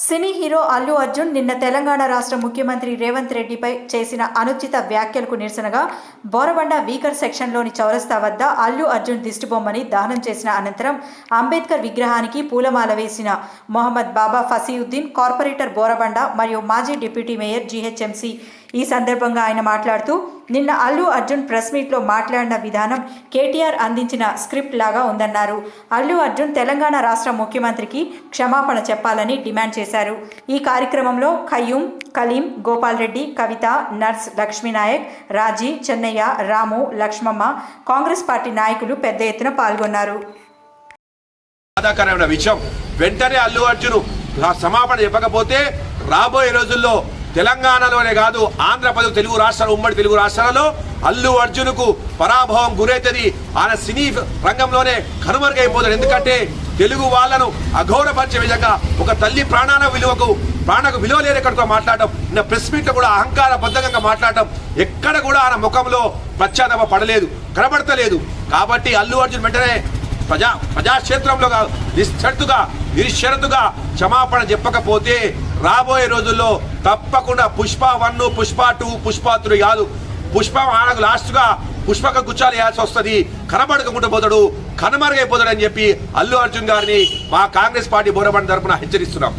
Cine hero Allu Arjun నిన్న తెలంగాణ రాష్ట్ర ముఖ్యమంత్రి రేవంత్ రెడ్డిపై చేసిన అనుచిత వ్యాఖ్యలకు నిరసనగా బోరబండ వీకర్ సెక్షన్లోని చౌరస్తా వద్ద అల్లు అర్జున్ దిష్టిబొమ్మని దహనం చేసిన అనంతరం అంబేద్కర్ విగ్రహానికి పూలమాల వేసిన మొహమ్మద్ బాబా ఫసీయుద్దీన్ కార్పొరేటర్ బోరబండ మరియు మాజీ డిప్యూటీ మేయర్ జీహెచ్ఎంసీ ఈ సందర్భంగా ఆయన మాట్లాడుతూ నిన్న అల్లు అర్జున్ ప్రెస్ మీట్లో మాట్లాడిన విధానం కేటీఆర్ అందించిన స్క్రిప్ట్ లాగా ఉందన్నారు. అల్లు అర్జున్ తెలంగాణ రాష్ట్ర ముఖ్యమంత్రికి క్షమాపణ చెప్పాలని డిమాండ్ చేశారు. ఈ కార్యక్రమంలో ఖయ్యూం కలీం గోపాల్ రెడ్డి కవిత నర్స్ లక్ష్మీనాయక్ రాజీ చెన్నయ్య రాము లక్ష్మమ్మ కాంగ్రెస్ పార్టీ నాయకులు పెద్ద ఎత్తున పాల్గొన్నారు. బాధాకరమైన విషయం. వెంటనే అల్లు అర్జున్ సమాపణ క్షమాపణ చెప్పకపోతే రాబోయే రోజుల్లో తెలంగాణలోనే కాదు ఆంధ్రప్రదేశ్ తెలుగు రాష్ట్రాలు ఉమ్మడి తెలుగు రాష్ట్రాలలో అల్లు అర్జున్కు పరాభవం గురైతుంది ఆయన సినీ రంగంలోనే కనుమరుగైపోతాడు. ఎందుకంటే తెలుగు వాళ్ళను అఘోరపరిచే విధంగా ఒక తల్లి ప్రాణాల విలువకు ప్రాణకు విలువ లేని ఎక్కడికో మాట్లాడటం నిన్న ప్రెస్ మీట్లో కూడా అహంకార బద్ధకంగా మాట్లాడటం ఎక్కడ కూడా ఆయన ముఖంలో ప్రత్యాదమ పడలేదు కనబడతలేదు. కాబట్టి అల్లు అర్జున్ వెంటనే ప్రజా ప్రజాక్షేత్రంలో కాదు నిశ్చర్తుగా నిశ్చరతుగా క్షమాపణ చెప్పకపోతే రాబోయే రోజుల్లో తప్పకుండా Pushpa one Pushpa two Pushpa three కాదు. పుష్ప ఆడకు లాస్ట్గా పుష్పక గుచ్చాలు వేయాల్సి వస్తుంది. కనబడకుండా పోతాడు కనుమరుగైపోతాడు అని చెప్పి అల్లు అర్జున్ గారిని మా కాంగ్రెస్ పార్టీ బోరబడి తరపున హెచ్చరిస్తున్నాం.